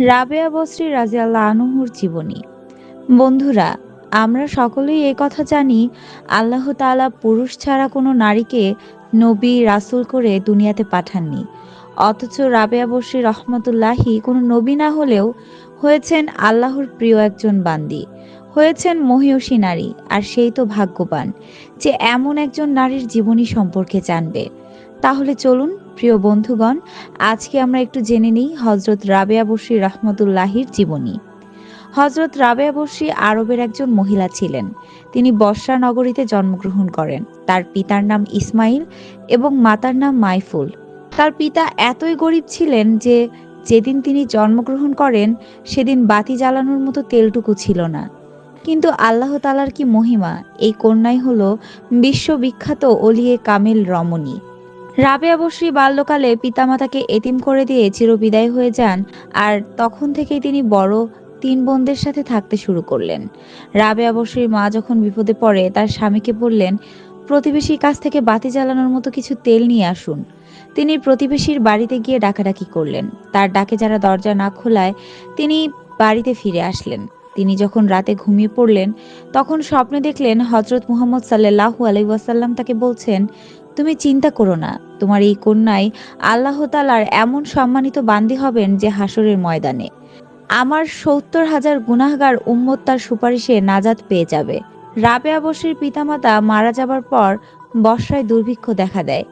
রাবেয়া বসরি রাজিয়াল্লাহ আনহুর জীবনী। বন্ধুরা, আমরা সকলেই এই কথা জানি, আল্লাহ তাআলা পুরুষ ছাড়া কোনো নারীকে নবী, রাসুল করে দুনিয়াতে পাঠাননি। অথচ রাবেয়া বসরি রহমতুল্লাহি কোনো নবী না হলেও হয়েছেন আল্লাহর প্রিয় একজন বান্দি। হয়েছেন মহিয়সী নারী, আর সেই তো ভাগ্যবান যে এমন একজন নারীর জীবনী সম্পর্কে জানবে। তাহলে চলুন, প্রিয় বন্ধুগণ, আজকে আমরা একটু জেনে নিই হজরত রাবেয়া বসরি রহমতুল্লাহির জীবনী। হজরত রাবেয়া বসরি আরবের একজন মহিলা ছিলেন। তিনি বর্ষা নগরীতে জন্মগ্রহণ করেন। তার পিতার নাম ইসমাইল এবং মাতার নাম মাইফুল। তার পিতা এতই গরিব ছিলেন যে, যেদিন তিনি জন্মগ্রহণ করেন, সেদিন বাতি জ্বালানোর মতো তেলটুকু ছিল না। কিন্তু আল্লাহ তালার কি মহিমা? এই কন্যাই হল বিশ্ববিখ্যাত অলিয়ে কামিল রমণী। রাবেয়া বসরি বাল্যকালে পিতামাতাকে এতিম করে দিয়ে চিরবিদায় হয়ে যান আর তখন থেকেই তিনি বড় তিন বোনদের সাথে থাকতে শুরু করলেন। রাবেয়া বসরির মা যখন বিপদে পড়ে, তার স্বামীকে বললেন, প্রতিবেশীর কাছ থেকে বাতি জ্বালানোর মতো কিছু তেল নিয়ে আসুন। তিনি প্রতিবেশীর বাড়িতে গিয়ে ডাকাডাকি করলেন। তার ডাকে যারা দরজা না খোলায়, তিনি বাড়িতে ফিরে আসলেন। তিনি যখন রাতে ঘুমিয়ে পড়লেন, তখন স্বপ্নে দেখলেন হজরত মুহম্মদ সাল্লাহু আলাইসাল্লাম তাকে বলছেন তুমি চিন্তা করো না। তোমার এই কন্যায় আল্লাহ তালার এমন সম্মানিত বান্দি হবেন যে হাসরের ময়দানে। আমার সত্তর হাজার গুনাহগার উম্মত তার সুপারিশে নাজাত পেয়ে যাবে। রাবেয়া বসির পিতামাতা মারা যাবার পর বর্ষায় দুর্ভিক্ষ দেখা দেয়।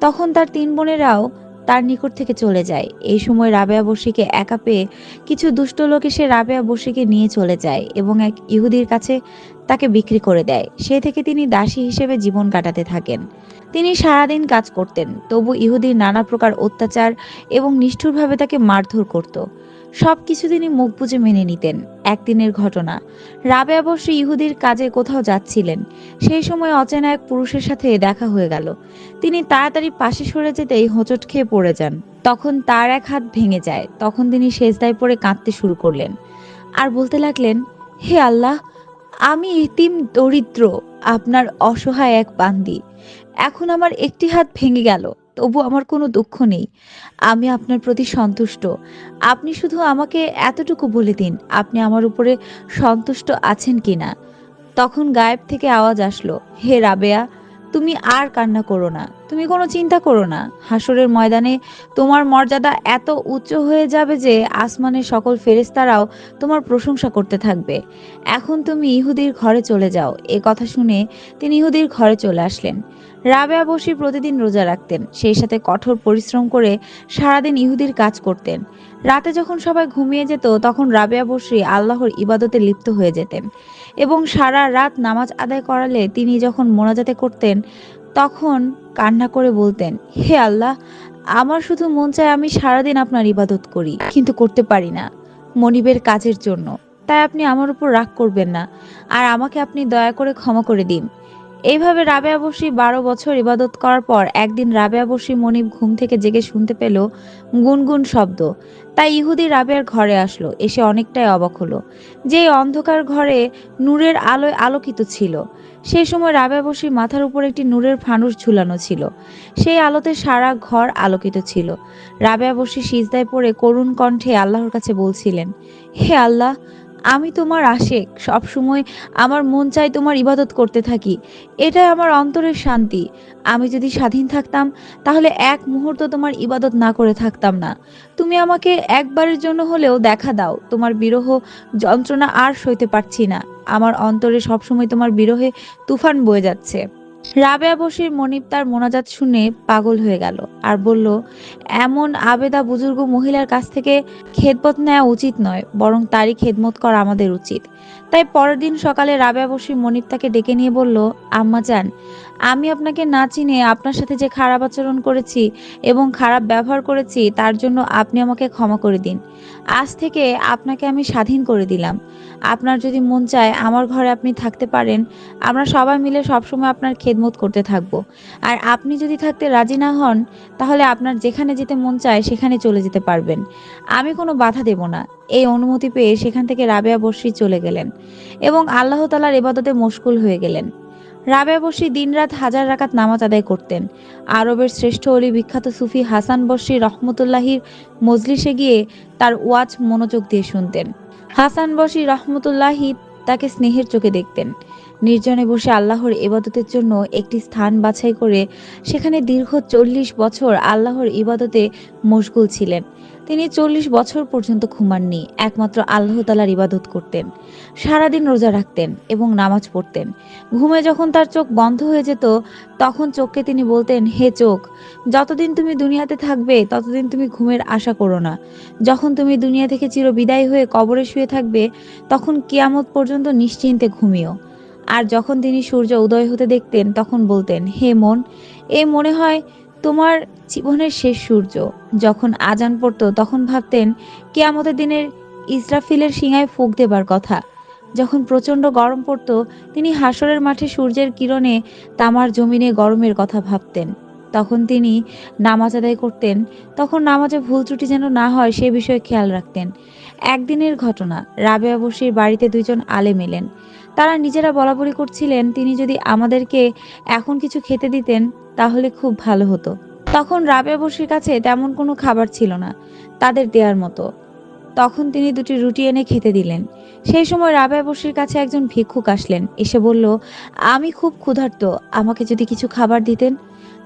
তখন তার তিন বোনেরাও তার নিকট থেকে চলে যায়। এই সময় রাবেয়া বসিকে একা পেয়ে কিছু দুষ্ট লোক এসে রাবেয়া বসিকে নিয়ে চলে যায় এবং এক ইহুদির কাছে তাকে বিক্রি করে দেয়। সে থেকে তিনি দাসী হিসেবে জীবন কাটাতে থাকেন। তিনি সারাদিন কাজ করতেন, তবু ইহুদির নানা প্রকার অত্যাচার এবং নিষ্ঠুরভাবে তাকে মারধর করত। সব কিছু তিনি মুখ বুজে মেনে নিতেন, একদিনের ঘটনা। রাবে বসে ইহুদির কাজে কোথাও যাচ্ছিলেন, সেই সময় অচেনা এক পুরুষের সাথে দেখা হয়ে গেল। তিনি তাড়াতাড়ি পাশে সরে যেতেই হোঁচট খেয়ে পড়ে যান। তখন তার এক হাত ভেঙে যায়, তখন তিনি সেজদায় পড়ে কাঁদতে শুরু করলেন। আর বলতে লাগলেন, হে আল্লাহ, আমি ইতিম দরিদ্র, আপনার অসহায় এক বান্দি। এখন আমার একটি হাত ভেঙে গেল, তবু আমার কোনো দুঃখ নেই। আমি আপনার প্রতি সন্তুষ্ট। আপনি শুধু আমাকে এতটুকু বলে দিন, আপনি আমার উপরে সন্তুষ্ট আছেন কিনা। তখন গায়েব থেকে আওয়াজ আসলো, হে রাবেয়া, তুমি আর কান্না করো না, তুমি কোনো চিন্তা করো না। হাসরের ময়দানে তোমার মর্যাদা এত উচ্চ হয়ে যাবে যে আসমানের সকল ফেরেস্তারাও তোমার প্রশংসা করতে থাকবে। এখন তুমি ইহুদির ঘরে চলে যাও। এ কথা শুনে তিনি ইহুদির ঘরে চলে আসলেন। রাবেয়া বসি প্রতিদিন রোজা রাখতেন, সেই সাথে কঠোর পরিশ্রম করে সারাদিন ইহুদির কাজ করতেন। রাতে যখন সবাই ঘুমিয়ে যেত, তখন রাবেয়া বসরি আল্লাহর ইবাদতে লিপ্ত হয়ে যেতেন এবং সারা রাত নামাজ আদায় করালে তিনি যখন মোনাজাতে করতেন, তখন কান্না করে বলতেন, হে আল্লাহ, আমার শুধু মন চায় আমি সারাদিন আপনার ইবাদত করি, কিন্তু করতে পারি না মনিবের কাজের জন্য। তাই আপনি আমার উপর রাগ করবেন না। আর আমাকে আপনি দয়া করে ক্ষমা করে দিন। এইভাবে রাবেয়া বসি বারো বছর ইবাদত করার পর একদিন রাবেয়া বসি মনিব ঘুম থেকে জেগে শুনতে পেল গুনগুন শব্দ। তাই ইহুদি রাবেয়ার ঘরে আসলো, এসে অনেকটাই অবাক হলো। যে অন্ধকার ঘরে নূরের আলোয় আলোকিত ছিল, সেই সময় রাবেয়া বসির মাথার উপর একটি নূরের ফানুস ঝুলানো ছিল। সেই আলোতে সারা ঘর আলোকিত ছিল। রাবেয়া বসি সিজদায় পড়ে করুণ কণ্ঠে আল্লাহর কাছে বলছিলেন, হে আল্লাহ আমি তোমার আশেক। সবসময় আমার মন চাই তোমার ইবাদত করতে থাকি। এটাই আমার অন্তরের শান্তি। আমি যদি স্বাধীন থাকতাম, তাহলে এক মুহূর্ত তোমার ইবাদত না করে থাকতাম না। তুমি আমাকে একবারের জন্য হলেও দেখা দাও, তোমার বিরহ যন্ত্রণা আর সইতে পারছি না। আমার অন্তরে সবসময় তোমার বিরহে তুফান বয়ে যাচ্ছে। রাবেয়া বসির মনিব তার মোনাজাত শুনে পাগল হয়ে গেল আর বলল, এমন আবেদা বুজুর্গ মহিলার কাছ থেকে খেদমত নেওয়া উচিত নয়, বরং তারই খেদমত করা আমাদের উচিত। তাই পরের দিন সকালে রাবেয়া বসির মনিব তাকে ডেকে নিয়ে বলল, আম্মা যান আমি আপনাকে না চিনে আপনার সাথে যে খারাপ আচরণ করেছি এবং খারাপ ব্যবহার করেছি, তার জন্য আপনি আমাকে ক্ষমা করে দিন। আজ থেকে আপনাকে আমি স্বাধীন করে দিলাম। আপনার যদি মন চায় আমার ঘরে আপনি থাকতে পারেন, আমরা সবাই মিলে সবসময় আপনার খেদমত করতে থাকব। আর আপনি যদি থাকতে রাজি না হন, তাহলে আপনার যেখানে যেতে মন চায় সেখানে চলে যেতে পারবেন। আমি কোনো বাধা দেব না। এই অনুমতি পেয়ে সেখান থেকে রাবেয়া বসরি চলে গেলেন এবং আল্লাহ তালার এবাদতে মশগুল হয়ে গেলেন। রাবেয়া বসি দিনরাত হাজার রাকাত নামাজ আদায় করতেন। আরবের শ্রেষ্ঠ অলি বিখ্যাত সুফি হাসান বসি রহমতুল্লাহির মজলিসে গিয়ে তার ওয়াজ মনোযোগ দিয়ে শুনতেন। হাসান বসি রহমতুল্লাহি তাকে স্নেহের চোখে দেখতেন। নির্জনে বসে আল্লাহর ইবাদতের জন্য একটি স্থান বাছাই করে সেখানে দীর্ঘ চল্লিশ বছর আল্লাহর ইবাদতে মশগুল ছিলেন। তিনি চল্লিশ বছর পর্যন্ত ঘুমাননি, একমাত্র আল্লাহ তালার ইবাদত করতেন। সারাদিন রোজা রাখতেন এবং নামাজ পড়তেন। ঘুমে যখন তার চোখ বন্ধ হয়ে যেত, তখন চোখকে তিনি বলতেন, হে চোখ, যতদিন তুমি দুনিয়াতে থাকবে, ততদিন তুমি ঘুমের আশা করো না। যখন তুমি দুনিয়া থেকে চির বিদায় হয়ে কবরে শুয়ে থাকবে, তখন কিয়ামত পর্যন্ত নিশ্চিন্তে ঘুমিও। আর যখন তিনি সূর্য উদয় হতে দেখতেন, তখন বলতেন, হে মন, এ মনে হয় তোমার জীবনের শেষ সূর্য। যখন আজান পড়তো, তখন ভাবতেন, কেয়ামতের দিনের ইসরাফিলের সিঙায় ফুক দেবার কথা। যখন প্রচণ্ড গরম পড়তো, তিনি হাসরের মাঠে সূর্যের কিরণে তামার জমিনে গরমের কথা ভাবতেন। তখন তিনি নামাজ আদায় করতেন। তখন নামাজে ভুল ত্রুটি যেন না হয়, সে বিষয়ে খেয়াল রাখতেন। একদিনের ঘটনা, রাবেয়া বসির বাড়িতে দুইজন আলেম এলেন। তারা নিজেরা বলাবলি করছিলেন, তিনি যদি আমাদেরকে এখন কিছু খেতে দিতেন, তাহলে খুব ভালো হতো। তখন রাবেয়া বসির কাছে তেমন কোনো খাবার ছিল না, তাদের দেওয়ার মতো। তখন তিনি দুটি রুটি এনে খেতে দিলেন। সেই সময় রাবেয়া বসির কাছে একজন ভিক্ষুক আসলেন। এসে বলল, আমি খুব ক্ষুধার্ত, আমাকে যদি কিছু খাবার দিতেন,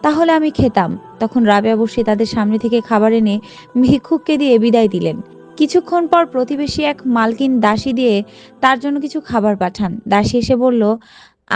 তাহলে আমি খেতাম। তখন রাবেয়া বসি তাদের সামনে থেকে খাবার এনে ভিক্ষুককে দিয়ে বিদায় দিলেন। কিছুক্ষণ পর প্রতিবেশী এক মালকিন দাসী দিয়ে তার জন্য কিছু খাবার পাঠান। দাসী এসে বলল,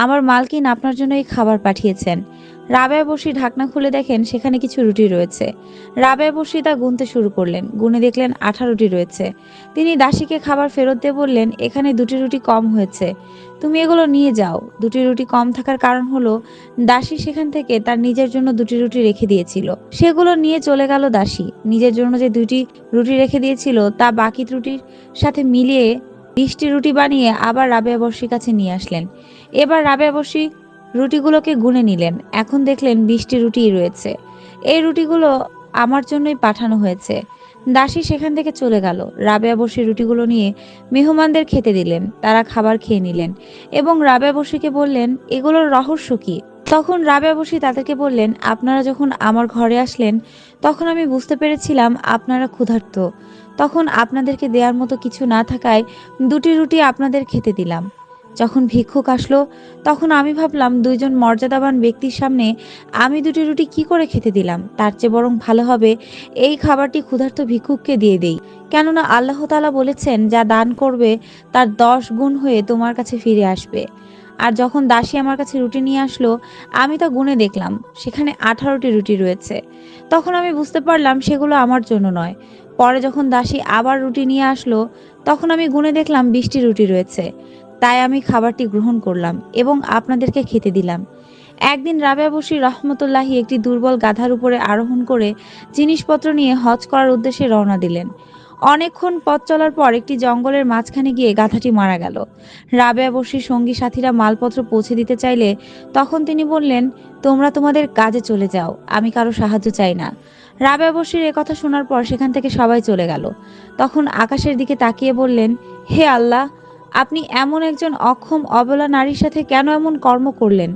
আমার মালকিন আপনার জন্য এই খাবার পাঠিয়েছেন। রাবেয়া বসি ঢাকনা খুলে দেখেন সেখানে কিছু রুটি রয়েছে। রাবেয়া বসি তা গুনতে শুরু করলেন। গুনে দেখলেন আঠারোটি রয়েছে। তিনি দাসীকে খাবার ফেরত দিয়ে বললেন, এখানে দুটি রুটি কম হয়েছে। তুমি এগুলো নিয়ে যাও। দুটি রুটি কম থাকার কারণ হলো, দাসী সেখান থেকে তার নিজের জন্য দুটি রুটি রেখে দিয়েছিল। সেগুলো নিয়ে চলে গেল দাসী। নিজের জন্য যে দুটি রুটি রেখে দিয়েছিল, তা বাকি রুটির সাথে মিলিয়ে বিশটি রুটি বানিয়ে আবার রাবেয়া বর্ষির কাছে নিয়ে আসলেন। এবার রাবেয়া বর্ষি রুটিগুলোকে গুনে নিলেন। এখন দেখলেন বিশটি রুটিই রয়েছে। এই রুটিগুলো আমার জন্যই পাঠানো হয়েছে। দাসী সেখান থেকে চলে গেল। রাবেয়া বসি রুটিগুলো নিয়ে মেহমানদের খেতে দিলেন। তারা খাবার খেয়ে নিলেন এবং রাবেয়া বসিকে বললেন, এগুলোর রহস্য কি? তখন রাবেয়া বসি তাদেরকে বললেন, আপনারা যখন আমার ঘরে আসলেন, তখন আমি বুঝতে পেরেছিলাম আপনারা ক্ষুধার্ত। তখন আপনাদেরকে দেওয়ার মতো কিছু না থাকায় দুটি রুটি আপনাদের খেতে দিলাম। যখন ভিক্ষুক আসলো, তখন আমি ভাবলাম দুইজন মর্যাদাবান ব্যক্তির সামনে আমি দুটি রুটি কি করে খেতে দিলাম? তার চেয়ে বরং ভালো হবে এই খাবারটি ক্ষুধার্ত ভিক্ষুককে দিয়ে দেই। কেননা আল্লাহ তালা বলেছেন, যা দান করবে, তার দশ গুণ হয়ে তোমার কাছে ফিরে আসবে। আর যখন দাসী আমার কাছে রুটি নিয়ে আসলো, আমি তা গুনে দেখলাম, সেখানে আঠারোটি রুটি রয়েছে। তখন আমি বুঝতে পারলাম সেগুলো আমার জন্য নয়। পরে যখন দাসী আবার রুটি নিয়ে আসলো, তখন আমি গুনে দেখলাম বিশটি রুটি রয়েছে। তাই আমি খাবারটি গ্রহণ করলাম এবং আপনাদেরকে খেতে দিলাম। একদিন রাবেয়া বসির রহমতুল্লাহি একটি দুর্বল গাধার উপরে আরোহণ করে জিনিসপত্র নিয়ে হজ করার উদ্দেশ্যে রওনা দিলেন। অনেকক্ষণ পথ চলার পর একটি জঙ্গলের মাঝখানে গিয়ে গাধাটি মারা গেল। রাবেয়া বসির সঙ্গী সাথীরা মালপত্র পৌঁছে দিতে চাইলে তখন তিনি বললেন, তোমরা তোমাদের কাজে চলে যাও, আমি কারও সাহায্য চাই না। রাবেয়া বসির কথা শোনার পর সেখান থেকে সবাই চলে গেল। তখন আকাশের দিকে তাকিয়ে বললেন, হে আল্লাহ আপনি এমন একজন অক্ষম, অবলা নারীর সাথে কেন এমন কর্ম করলেন?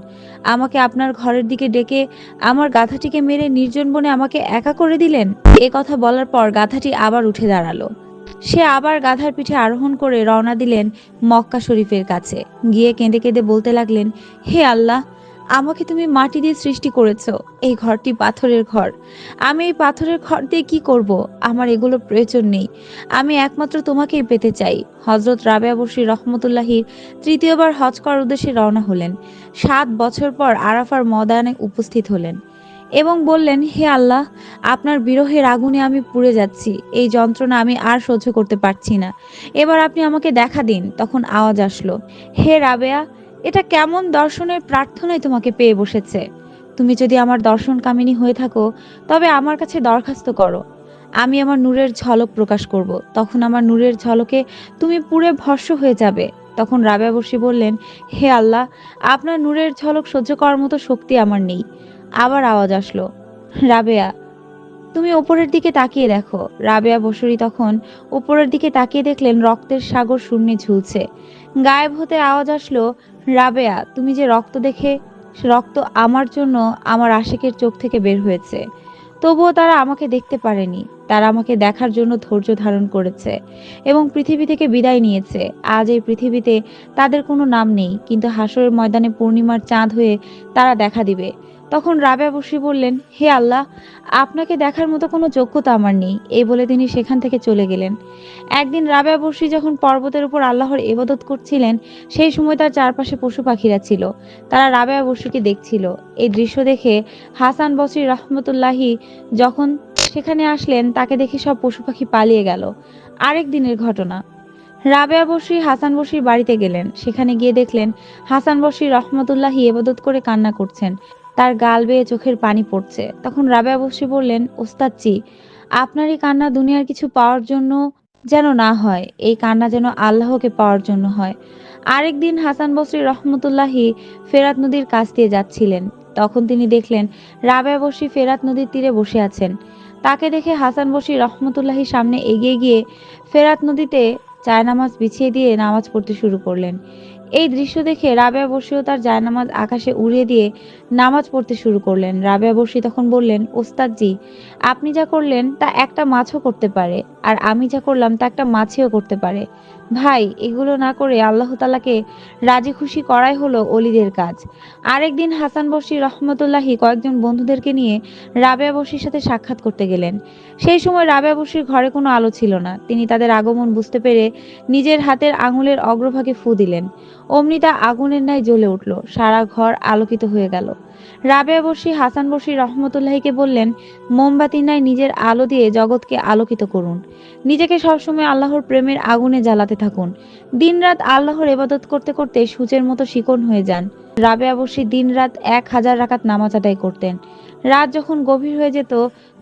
আমাকে আপনার ঘরের দিকে ডেকে আমার গাধাটিকে মেরে নির্জন বনে আমাকে একা করে দিলেন? এ কথা বলার পর গাধাটি আবার উঠে দাঁড়াল। সে আবার গাধার পিঠে আরোহণ করে রওনা দিলেন মক্কা শরীফের কাছে। গিয়ে কেঁদে কেঁদে বলতে লাগলেন, হে আল্লাহ আমাকে তুমি মাটি দিয়ে সৃষ্টি করেছ। এই ঘরটি পাথরের ঘর। আমি এই পাথরের ঘর দিয়ে কি করব? আমার এগুলো প্রয়োজন নেই। আমি একমাত্র তোমাকেই পেতে চাই। হজরত রাবেয়া বসরি রহমতুল্লাহির তৃতীয়বার হজ করার উদ্দেশ্যে রওনা হলেন। সাত বছর পর আরাফার ময়দানে উপস্থিত হলেন এবং বললেন, হে আল্লাহ, আপনার বিরহের আগুনে আমি পুড়ে যাচ্ছি। এই যন্ত্রণা আমি আর সহ্য করতে পারছি না। এবার আপনি আমাকে দেখা দিন। তখন আওয়াজ আসলো, হে রাবেয়া এটা কেমন দর্শনের প্রার্থনায় তোমাকে পেয়ে বসেছে? তুমি যদি আমার দর্শন কামিনী হয়ে থাকো, তবে আমার কাছে দরখাস্ত করো। আমি আমার নূরের ঝলক প্রকাশ করব। তখন আমার নূরের ঝলকে তুমি পুরে ভস্য হয়ে যাবে। তখন রাবেয়া বসি বললেন, হে আল্লাহ, আপনার নূরের ঝলক সহ্য করার মতো শক্তি আমার নেই। আবার আওয়াজ আসলো, রাবেয়া, তুমি ওপরের দিকে তাকিয়ে দেখো। রাবেয়া বসুরি তখন ওপরের দিকে তাকিয়ে দেখলেন, রক্তের সাগর শূন্যে ঝুলছে। গায়েব হতে আওয়াজ আসলো রাবেয়া, তুমি যে রক্ত দেখে, সে রক্ত আমার জন্য আমার আশিকের চোখ থেকে বের হয়েছে। তবুও তারা আমাকে দেখতে পারেনি। তারা আমাকে দেখার জন্য ধৈর্য ধারণ করেছে এবং পৃথিবী থেকে বিদায় নিয়েছে। আজ এই পৃথিবীতে তাদের কোনো নাম নেই, কিন্তু হাসরের ময়দানে পূর্ণিমার চাঁদ হয়ে তারা দেখা দিবে। তখন রাবেয়া বসি বললেন, হে আল্লাহ, আপনাকে দেখার মতো কোনো যোগ্যতা আমার নেই। এই বলে তিনি সেখান থেকে চলে গেলেন। একদিন রাবেয়া বসি যখন পর্বতের উপর আল্লাহর ইবাদত করছিলেন, সেই সময় তার চারপাশে পশু পাখিরা ছিল। তারা রাবেয়া বসুকে দেখছিল। এই দৃশ্য দেখে হাসান বসরি রহমতুল্লাহি যখন সেখানে আসলেন, তাকে দেখে সব পশু পাখি পালিয়ে গেল। আরেক দিনের ঘটনা। রাবেয়া বসরি হাসান বসরির বাড়িতে গেলেন। সেখানে গিয়ে দেখলেন হাসান বসরি রহমতুল্লাহি ইবাদত করে কান্না করছেন। তার গাল বেয়ে চোখের পানি পড়ছে। তখন রাবেয়া বসরি বললেন ওস্তাদজি আপনারই কান্না দুনিয়ার কিছু পাওয়ার জন্য যেন না হয়, এই কান্না যেন আল্লাহকে পাওয়ার জন্য হয়। আরেকদিন হাসান বসরি রহমতুল্লাহি ফেরাত নদীর কাছ দিয়ে যাচ্ছিলেন। তখন তিনি দেখলেন, রাবেয়া বসরি ফেরাত নদীর তীরে বসে আছেন। তাকে দেখে হাসান বসরি রহমতুল্লাহি সামনে এগিয়ে গিয়ে ফেরাত নদীতে জায়নামাজ বিছিয়ে দিয়ে নামাজ পড়তে শুরু করলেন। এই দৃশ্য দেখে রাবেয়া বসিও তার জায়নামাজ আকাশে উড়িয়ে দিয়ে নামাজ পড়তে শুরু করলেন। রাবেয়া বসি তখন বললেন, ওস্তাদজি, আপনি যা করলেন তা একটা মাছও করতে পারে, আর আমি যা করলাম তা একটা মাছিও করতে পারে। ভাই, এগুলো না করে আল্লাহ তালাকে রাজি খুশি করাই হলো অলিদের কাজ। আরেকদিন হাসান বসি রহমতুল্লাহি কয়েকজন বন্ধুদেরকে নিয়ে রাবেয়া বসির সাথে সাক্ষাৎ করতে গেলেন। সেই সময় রাবেয়া বসির ঘরে কোনো আলো ছিল না। তিনি তাদের আগমন বুঝতে পেরে নিজের হাতের আঙুলের অগ্রভাগে ফু দিলেন। অমনি তা আগুনের ন্যায় জ্বলে উঠল, সারা ঘর আলোকিত হয়ে গেল। রাবেয়া বসি হাসান বসি রহমতুল্লাহিকে বললেন, মোমবাতির ন্যায় নিজের আলো দিয়ে জগৎকে আলোকিত করুন। নিজেকে সবসময় আল্লাহর প্রেমের আগুনে জ্বালাতে থাকুন। দিনরাত আল্লাহর এবাদত করতে করতে সূচের মতো শিকন হয়ে যান। রাবেয়া বসি দিনরাত এক হাজার রাকাত নামাজ আদায় করতেন। রাত যখন গভীর হয়ে যেত,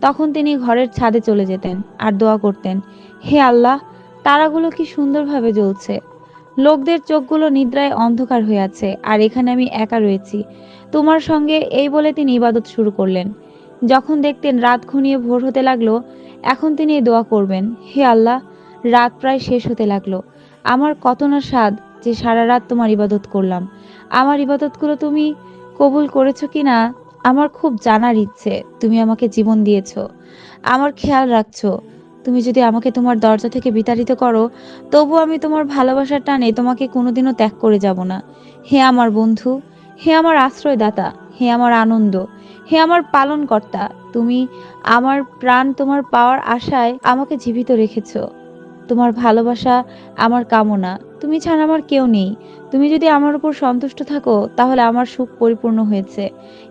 তখন তিনি ঘরের ছাদে চলে যেতেন আর দোয়া করতেন, হে আল্লাহ, তারাগুলো কি সুন্দরভাবে জ্বলছে। লোকদের চোখগুলো নিদ্রায় অন্ধকার হয়ে আছে, আর এখানে আমি একা রয়েছি। তোমার সঙ্গে এই বলে তিনি ইবাদত শুরু করলেন। যখন দেখতেন রাত ঘনিয়ে ভোর হতে লাগল, এখন তিনি দোয়া করবেন, হে আল্লাহ, রাত প্রায় শেষ হতে লাগল। আমার কত না স্বাদ যে সারা রাত তোমার ইবাদত করলাম। আমার ইবাদতগুলো তুমি কবুল করেছ কি না? আমার খুব জানার ইচ্ছে, তুমি আমাকে জীবন দিয়েছ। আমার খেয়াল রাখছো। তুমি যদি আমাকে তোমার দরজা থেকে বিতাড়িত করো, তবু আমি তোমার ভালোবাসার টানে তোমাকে কোনোদিনও ত্যাগ করে যাব না। হে আমার বন্ধু, হে আমার আশ্রয়দাতা, হে আমার আনন্দ, হে আমার পালনকর্তা, তুমি আমার প্রাণ তোমার পাওয়ার আশায় আমাকে জীবিত রেখেছ। তোমার ভালোবাসা আমার কামনা, তুমি ছাড়া আমার কেউ নেই। তুমি যদি আমার উপর সন্তুষ্ট থাকো, তাহলে আমার সুখ পরিপূর্ণ হয়েছে।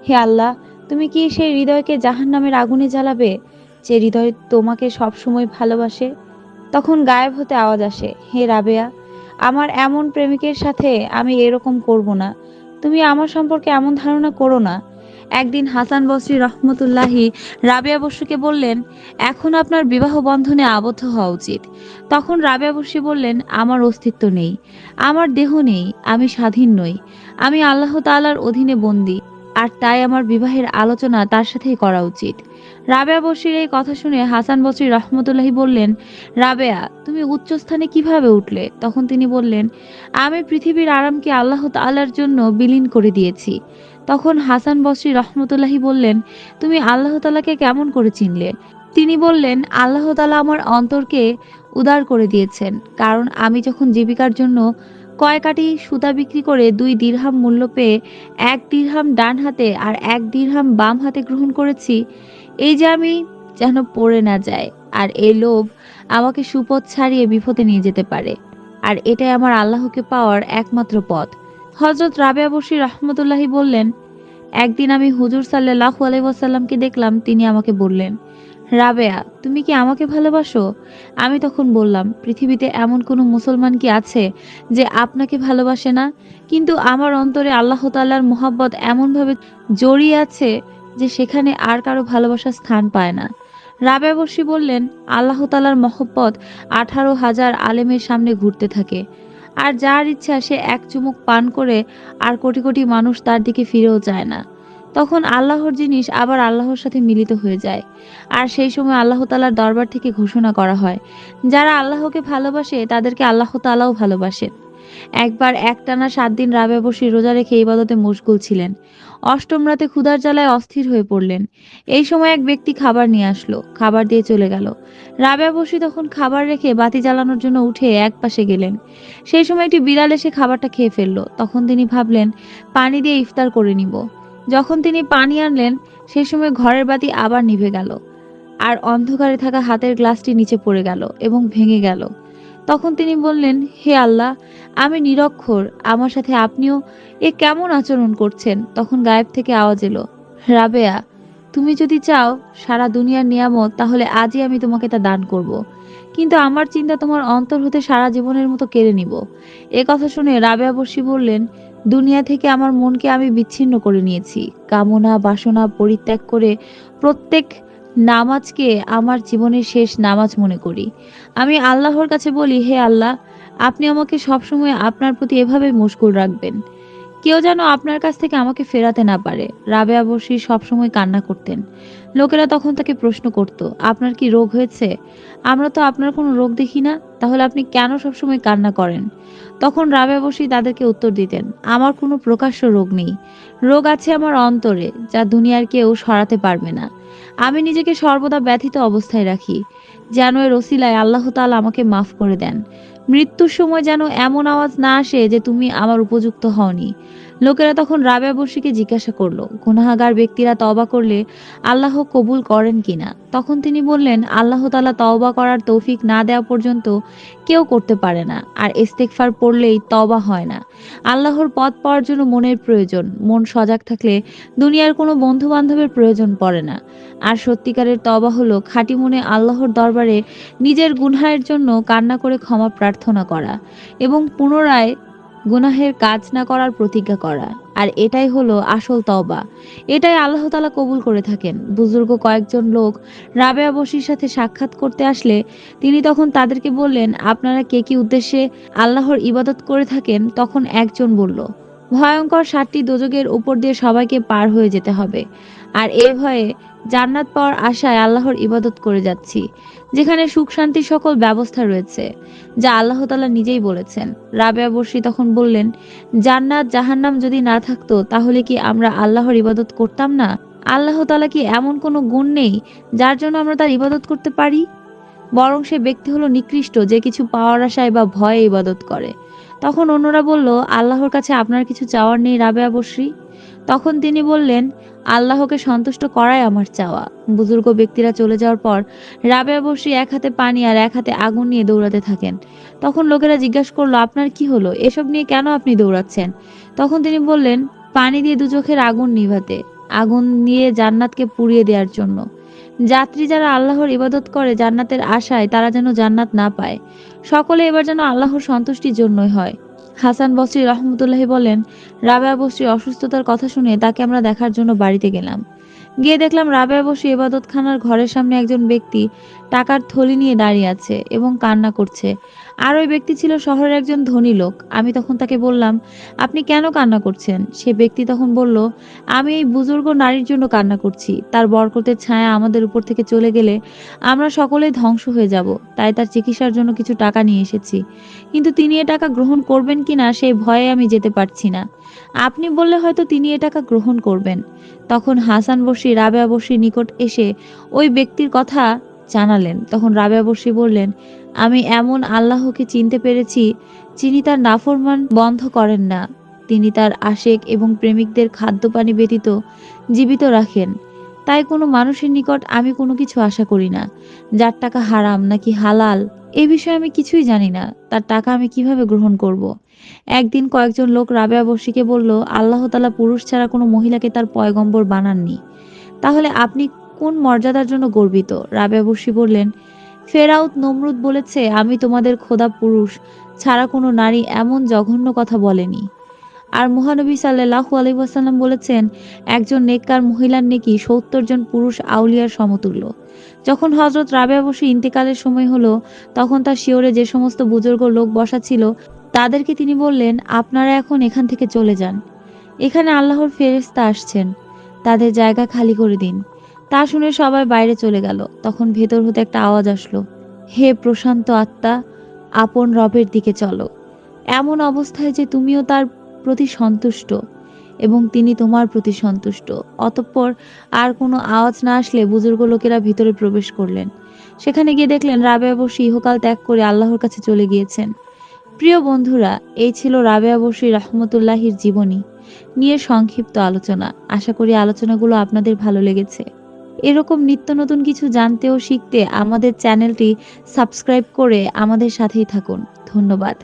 হে আল্লাহ, তুমি কি সেই হৃদয়কে জাহান নামের আগুনে জ্বালাবে? যে হৃদয় তোমাকে সব সময় ভালোবাসে, তখন গায়েব হতে আওয়াজ আসে, হে রাবেয়া, আমার এমন প্রেমিকের সাথে আমি এরকম করব না। তুমি আমার সম্পর্কে এমন ধারণা করো না। একদিন হাসান বসরি রহমতুল্লাহি রাবেয়া বসুকে বললেন, এখন আপনার বিবাহ বন্ধনে আবদ্ধ হওয়া উচিত। তখন রাবেয়া বসু বললেন, আমার অস্তিত্ব নেই, আমার দেহ নেই, আমি স্বাধীন নই, আমি আল্লাহ তাআলার অধীনে বন্দী। আর তাই আমার বিবাহের আলোচনা তার সাথেই করা উচিত। রাবেয়া বসির এই কথা শুনে হাসান বসরি রহমতুল্লাহি বললেন, রাবেয়া, তুমি উচ্চস্থানে কীভাবে উঠলে? তখন তিনি বললেন, আমি পৃথিবীর আরামকে আল্লাহ তাআলার জন্য বিলীন করে দিয়েছি। তখন হাসান বসরি রহমতুল্লাহি বললেন, তুমি আল্লাহ তাআলাকে কেমন করে চিনলে? তিনি বললেন, আল্লাহ তালা আমার অন্তরকে উদার করে দিয়েছেন, কারণ আমি যখন জীবিকার জন্য কয়কাটি সুতা বিক্রি করে দুই দিরহাম মূল্য পেয়ে এক দীর্হাম ডান হাতে আর এক দিরহাম বাম হাতে গ্রহণ করেছি। এই যে আমি যেন পড়ে না যায় আর এই লোভ আমাকে সুপথ ছাড়িয়ে বিপদে নিয়ে যেতে পারে। আর এটাই আমার আল্লাহকে পাওয়ার একমাত্র পথ। হজরত রাবেয়া বসি রহমতুল্লাহি বললেন, একদিন আমি হুজুর সাল্লাহ আলাইসাল্লামকে দেখলাম, তিনি আমাকে বললেন রাবেয়া, তুমি কি আমাকে ভালোবাসো? আমি তখন বললাম, পৃথিবীতে এমন কোনো মুসলমান কি আছে যে আপনাকে ভালোবাসে না? কিন্তু আমার অন্তরে আল্লাহ তাল্লার মোহাব্বত এমনভাবে জড়িয়ে আছে যে সেখানে আর কারও ভালোবাসার স্থান পায় না। রাবেয়া বসি বললেন, আল্লাহ তালার মহব্বত আঠারো হাজার আলেমের সামনে ঘুরতে থাকে। আর যার ইচ্ছা সে এক চুমুক পান করে আর কোটি কোটি মানুষ তার দিকে ফিরেও যায় না। তখন আল্লাহর জিনিস আবার আল্লাহর সাথে মিলিত হয়ে যায়। আর সেই সময় আল্লাহ তালার দরবার থেকে ঘোষণা করা হয়। যারা আল্লাহকে ভালোবাসে, তাদেরকে আল্লাহ তালাও ভালোবাসেন একবার একটানা সাত দিন রাবে বসে রোজা রেখে ইবাদতে মশগুল ছিলেন। অষ্টম রাতে ক্ষুধার জ্বালায় অস্থির হয়ে পড়লেন। এই সময় এক ব্যক্তি খাবার নিয়ে আসলো, খাবার দিয়ে চলে গেল। রাবে বসি তখন খাবার রেখে বাতি জ্বালানোর জন্য উঠে এক পাশে গেলেন। সেই সময় একটি বিড়াল এসে খাবারটা খেয়ে ফেলল। তখন তিনি ভাবলেন, পানি দিয়ে ইফতার করে নিব। যখন তিনি পানি আনলেন, সেই সময় ঘরের বাতি আবার নিভে গেল, আর অন্ধকারে থাকা হাতের গ্লাসটি নিচে পড়ে গেল এবং ভেঙে গেল। তখন তিনি বললেন, হে আল্লাহ, আমি নিরক্ষর, আমার সাথে আপনিও এ কেমন আচরণ করছেন? তখন গায়েব থেকে আওয়াজ এলো, রাবেয়া, তুমি যদি চাও সারা দুনিয়ার নিয়ামত, তাহলে আজই আমি তোমাকে তা দান করব। কিন্তু আমার চিন্তা তোমার অন্তর হতে সারা জীবনের মতো কেড়ে নিব। এ কথা শুনে রাবেয়া বসি বললেন দুনিয়া থেকে আমার মনকে আমি বিচ্ছিন্ন করে নিয়েছি। কামনা, বাসনা পরিত্যাগ করে প্রত্যেক নামাজকে আমার জীবনের শেষ নামাজ মনে করি। আমি আল্লাহর কাছে বলি, হে আল্লাহ, আপনি আমাকে সবসময় আপনার প্রতি এভাবে মুশকুল রাখবেন। কেউ যেন আপনার কাছ থেকে আমাকে ফেরাতে না পারে। রাবেয়া বসি সবসময় কান্না করতেন। লোকেরা তখন তাকে প্রশ্ন করত, আপনার কি রোগ হয়েছে? আমরা তো আপনার কোনো রোগ দেখি না, তাহলে আপনি কেন সবসময় কান্না করেন? তখন রাবেয়া বসি তাদেরকে উত্তর দিতেন, আমার কোনো প্রকাশ্য রোগ নেই। রোগ আছে আমার অন্তরে, যা দুনিয়ার কেউ সরাতে পারবে না। আমি নিজেকে সর্বদা ব্যথিত অবস্থায় রাখি। যেন এর ওসিলায় আল্লাহ তাআলা আমাকে মাফ করে দেন। মৃত্যুর সময় যেন এমন আওয়াজ না আসে যে তুমি আমার উপযুক্ত হওনি। লোকেরা তখন রাবেয়া বর্ষীকে জিজ্ঞাসা করল, গুনাহাগার ব্যক্তিরা তওবা করলে আল্লাহ কবুল করেন কিনা? তখন তিনি বললেন, আল্লাহ তালা তওবা করার তৌফিক না দেওয়া পর্যন্ত কেউ করতে পারে না, আর ইস্তেকফার পড়লেই তওবা হয় না। আল্লাহর পথ পাওয়ার জন্য মনের প্রয়োজন, মন সজাগ থাকলে দুনিয়ার কোনো বন্ধু বান্ধবের প্রয়োজন পড়ে না। আর সত্যিকারের তবা হলো খাঁটি মনে আল্লাহর দরবারে নিজের গুনহায়ের জন্য কান্না করে ক্ষমা প্রার্থনা করা এবং পুনরায় গুনাহের কাজ না করার প্রতিজ্ঞা করা। আর এটাই হলো আসল তওবা। এটাই আল্লাহ তালা কবুল করে থাকেন। বুজুর্গ কয়েকজন লোক রাবেয়া বসির সাথে সাক্ষাৎ করতে আসলে তিনি তখন তাদেরকে বললেন, আপনারা কে কি উদ্দেশ্যে আল্লাহর ইবাদত করে থাকেন? তখন একজন বলল, ভয়ঙ্কর সাতটি দোজকের উপর দিয়ে সবাইকে পার হয়ে যেতে হবে। আর এই ভয়ে জান্নাত পাওয়ার আশায় আল্লাহর ইবাদত করে যাচ্ছি, যেখানে সুখ, শান্তির সকল ব্যবস্থা রয়েছে, যা আল্লাহ তালা নিজেই বলেছেন। রাবেয়া বর্ষী তখন বললেন, জান্নাত, জাহান্নাম যদি না থাকতো, তাহলে কি আমরা আল্লাহর ইবাদত করতাম না? আল্লাহ তালা কি এমন কোনো গুণ নেই যার জন্য আমরা তার ইবাদত করতে পারি? বরং সে ব্যক্তি হলো নিকৃষ্ট, যে কিছু পাওয়ার আশায় বা ভয়ে ইবাদত করে। তখন অন্যরা বলল, আল্লাহর কাছে আপনার কিছু চাওয়ার নেই রাবেয়া বর্ষী তখন তিনি বললেন, আল্লাহকে সন্তুষ্ট করাই আমার চাওয়া। বুজুর্গ ব্যক্তিরা চলে যাওয়ার পর রাবেয়া বসি এক হাতে পানি আর এক হাতে আগুন নিয়ে দৌড়াতে থাকেন। তখন লোকেরা জিজ্ঞাসা করল, আপনার কি হলো? এসব নিয়ে কেন আপনি দৌড়াচ্ছেন? তখন তিনি বললেন, পানি দিয়ে দু চোখের আগুন নিভাতে, আগুন নিয়ে জান্নাতকে পুড়িয়ে দেওয়ার জন্য। যাত্রী যারা আল্লাহর ইবাদত করে জান্নাতের আশায়, তারা যেন জান্নাত না পায়। সকলে এবার যেন আল্লাহর সন্তুষ্টির জন্যই হয়। হাসান বসরি রহমতুল্লাহ বলেন, রাবেয়া বসরি অসুস্থতার কথা শুনে তাকে আমরা দেখার জন্য বাড়িতে গেলাম। গিয়ে দেখলাম রাবেয়া বসরি ইবাদতখানার ঘরের সামনে একজন ব্যক্তি টাকার থলি নিয়ে দাঁড়িয়ে আছে এবং কান্না করছে। আর ওই ব্যক্তি ছিল শহরের একজন ধনী লোক। আমি তখন তাকে বললাম, আপনি কেন কান্না করছেন? সে ব্যক্তি তখন বলল, আমি এই বুজুর্গ নারীর জন্য কান্না করছি। তার বরকতের ছায়া আমাদের উপর থেকে চলে গেলে আমরা সকলেই ধ্বংস হয়ে যাব। তাই তার চিকিৎসার জন্য কিছু টাকা নিয়ে এসেছি। কিন্তু তিনি এ টাকা গ্রহণ করবেন কিনা সেই ভয়ে আমি যেতে পারছি না। আপনি বললে হয়তো তিনি এ টাকা গ্রহণ করবেন। তখন হাসান বসি রাবেয়া বসির নিকট এসে ওই ব্যক্তির কথা জানালেন। তখন রাবেয়া বসি বললেন আমি এমন আল্লাহকে চিনতে পেরেছি, যিনি তার নাফরমান বন্ধ করেন না। তিনি তার আশেক এবং প্রেমিকদের খাদ্যপানি ব্যতীত জীবিত রাখেন। তাই কোনো মানুষের নিকট আমি কোনো কিছু আশা করি না। যার টাকা হারাম নাকি হালাল, এ বিষয়ে আমি কিছুই জানি না। তার টাকা আমি কীভাবে গ্রহণ করব। একদিন কয়েকজন লোক রাবেয়া বর্ষিকে বলল, আল্লাহ তালা পুরুষ ছাড়া কোনো মহিলাকে তার পয়গম্বর বানাননি। তাহলে আপনি কোন মর্যাদার জন্য গর্বিত? রাবেয়া বর্ষি বললেন ফেরাউত নমরুদ বলেছে, আমি তোমাদের খোদা পুরুষ, ছাড়া কোনো নারী এমন জঘন্য কথা বলেনি। আর মহানবী সাল্লাহু আলহিবাসাল্লাম বলেছেন, একজন নেককার মহিলার নেকি সত্তর জন পুরুষ আউলিয়ার সমতুল্য। যখন হজরত রাবেয়া বসু ইন্তেকালের সময় হলো, তখন তার শিওরে যে সমস্ত বুজুর্গ লোক বসা ছিল, তাদেরকে তিনি বললেন, আপনারা এখন এখান থেকে চলে যান। এখানে আল্লাহর ফেরেস্তা আসছেন। তাদের জায়গা খালি করে দিন। তা শুনে সবাই বাইরে চলে গেল। তখন ভেতর হতে একটা আওয়াজ আসলো। হে প্রশান্ত আত্মা, আপন রবের দিকে চলো। এমন অবস্থায় যে তুমিও তার প্রতি সন্তুষ্ট এবং তিনি তোমার প্রতি সন্তুষ্ট। অতঃপর আর কোনো আওয়াজ না আসলে বুজুর্গ লোকেরা ভিতরে প্রবেশ করলেন। সেখানে গিয়ে দেখলেন রাবেয়া বসু ইহকাল ত্যাগ করে আল্লাহর কাছে চলে গিয়েছেন। প্রিয় বন্ধুরা, এই ছিল রাবেয়া বসু রহমতুল্লাহির জীবনী। নিয়ে সংক্ষিপ্ত আলোচনা। আশা করি আলোচনাগুলো আপনাদের ভালো লেগেছে। এরকম নিত্য নতুন কিছু জানতে ও শিখতে আমাদের চ্যানেলটি সাবস্ক্রাইব করে আমাদের সাথেই থাকুন। ধন্যবাদ।